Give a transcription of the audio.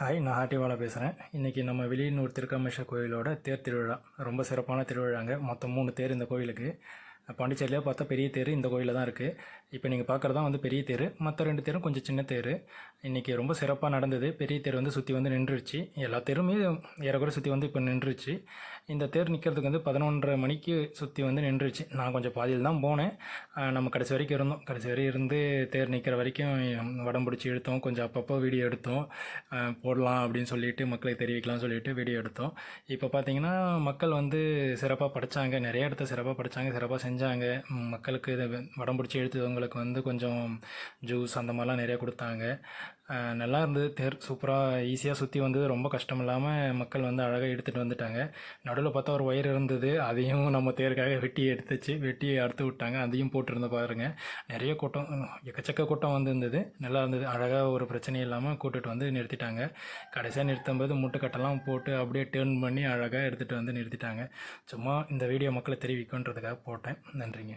Hi நான் ஹாட்டிவாலா பேசுகிறேன் இன்றைக்கி நம்ம வெளியனூர் திருக்கமேஸ்வர் கோயிலோட தேர் திருவிழா. ரொம்ப சிறப்பான திருவிழாங்க. மொத்தம் மூணு தேர் இந்த கோயிலுக்கு. பாண்டிச்சேரியில் பார்த்தா பெரிய தேர் இந்த கோயிலில் தான் இருக்குது இப்போ நீங்கள் பார்க்குறதா வந்து பெரிய தேர். மற்ற ரெண்டு தேரும் கொஞ்சம் சின்ன தேர். இன்றைக்கி ரொம்ப சிறப்பாக நடந்தது. பெரிய தேர் வந்து சுற்றி வந்து நின்றுச்சு. எல்லா தேருமே ஏறக்குறை சுற்றி வந்து இப்போ நின்றுச்சு. இந்த தேர் நிற்கிறதுக்கு வந்து பதினொன்றரை மணிக்கு சுற்றி வந்து நின்றுச்சு. நான் கொஞ்சம் பாதியில் தான் போனேன். நம்ம கடைசி வரைக்கும் இருந்தோம். கடைசி வரை இருந்து தேர் நிற்கிற வரைக்கும் வடம் பிடிச்சி கொஞ்சம் அப்பப்போ வீடியோ எடுத்தோம். போடலாம் அப்படின்னு சொல்லிட்டு மக்களுக்கு தெரிவிக்கலாம்னு சொல்லிட்டு வீடியோ எடுத்தோம். இப்போ பார்த்தீங்கன்னா மக்கள் வந்து சிறப்பாக படித்தாங்க நிறைய இடத்த சிறப்பாக படித்தாங்க சிறப்பாக செஞ்சு செஞ்சாங்க. மக்களுக்கு இதை வடம் பிடிச்சி இழுத்தவங்களுக்கு வந்து கொஞ்சம் ஜூஸ் அந்த மாதிரிலாம் நிறைய கொடுத்தாங்க. நல்லா இருந்தது. தேர் சூப்பராக ஈஸியாக சுற்றி வந்தது. ரொம்ப கஷ்டம் இல்லாமல் மக்கள் வந்து அழகாக எடுத்துகிட்டு வந்துட்டாங்க. நடுவில் பார்த்தா ஒரு ஒயர் இருந்தது. அதையும் நம்ம தேருக்காக வெட்டி எடுத்துச்சு. வெட்டி அறுத்து விட்டாங்க. அதையும் போட்டிருந்த பாருங்க. நிறைய கூட்டம் எக்கச்சக்க கூட்டம் வந்து இருந்தது நல்லா இருந்தது. அழகாக ஒரு பிரச்சனையும் இல்லாமல் கூட்டிகிட்டு வந்து நிறுத்திட்டாங்க. கடைசியாக நிறுத்தும்போது முட்டுக்கட்டெல்லாம் போட்டு அப்படியே டேர்ன் பண்ணி அழகாக எடுத்துகிட்டு வந்து நிறுத்திட்டாங்க. சும்மா இந்த வீடியோ மக்களை தெரிவிக்குன்றதுக்காக போட்டேன். நன்றிங்க.